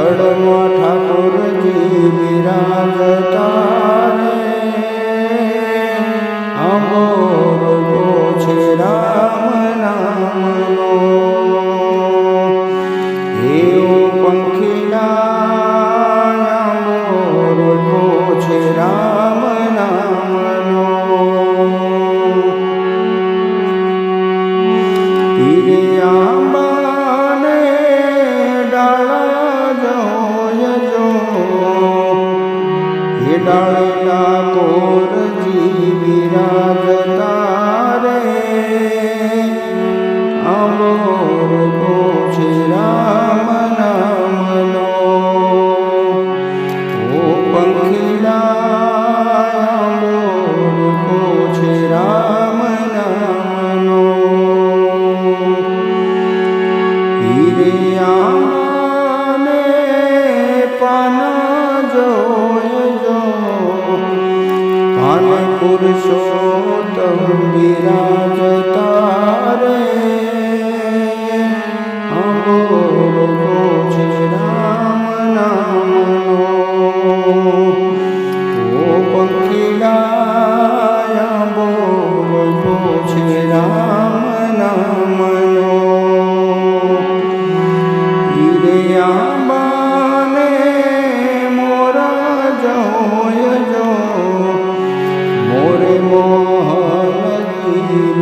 கடல் હેડાળેલા કોરજી વિરાજ ભગવાન પુરુષોત્તમ બિરાજતા રે. અમો છે રામ.